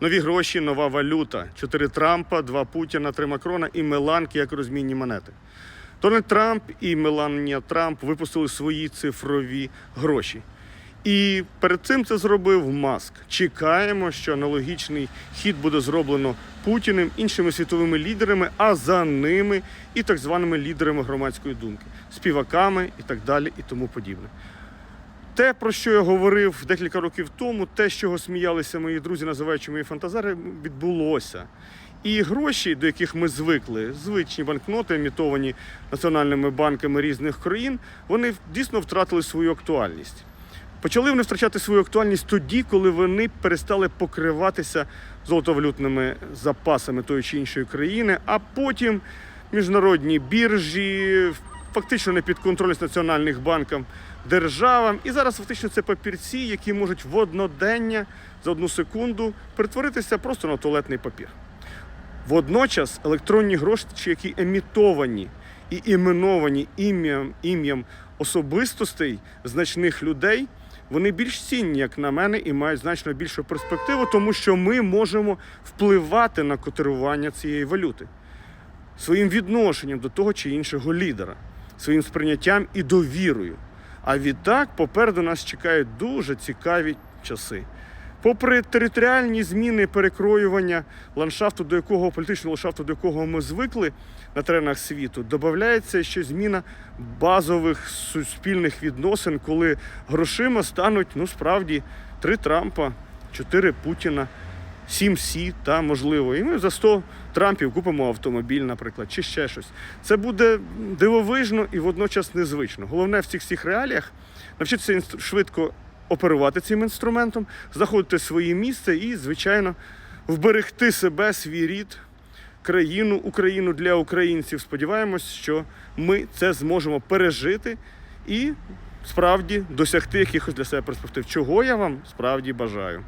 Нові гроші, нова валюта. Чотири Трампа, два Путіна, три Макрона і Меланки як розмінні монети. Дональд Трамп і Меланія Трамп випустили свої цифрові гроші. І перед цим це зробив Маск. Чекаємо, що аналогічний хід буде зроблено Путіним, іншими світовими лідерами, а за ними і так званими лідерами громадської думки, співаками і так далі, і тому подібне. Те, про що я говорив декілька років тому, те, з чого сміялися мої друзі, називаючи мої фантазари, відбулося. І гроші, до яких ми звикли, звичні банкноти, емітовані національними банками різних країн, вони дійсно втратили свою актуальність. Почали вони втрачати свою актуальність тоді, коли вони перестали покриватися золотовалютними запасами тої чи іншої країни, а потім міжнародні біржі, фактично не підконтрольність національних банкам державам. І зараз фактично це папірці, які можуть в однодення за одну секунду перетворитися просто на туалетний папір. Водночас електронні гроші, які емітовані і іменовані ім'ям ім'ям особистостей значних людей, вони більш цінні, як на мене, і мають значно більшу перспективу, тому що ми можемо впливати на котирування цієї валюти своїм відношенням до того чи іншого лідера, своїм сприйняттям і довірою. А відтак попереду нас чекають дуже цікаві часи. Попри територіальні зміни перекроювання ландшафту, до якого політичного ландшафту, до якого ми звикли на теренах світу, додається ще зміна базових суспільних відносин, коли грошима стануть ну справді три Трампа, чотири Путіна, сім Сі та можливо. І ми за 100 Трампів купимо автомобіль, наприклад, чи ще щось. Це буде дивовижно і водночас незвично. Головне в цих всіх реаліях навчитися швидко оперувати цим інструментом, знаходити своє місце і, звичайно, вберегти себе, свій рід, країну, Україну для українців. Сподіваємось, що ми це зможемо пережити і справді досягти якихось для себе перспектив. Чого я вам справді бажаю.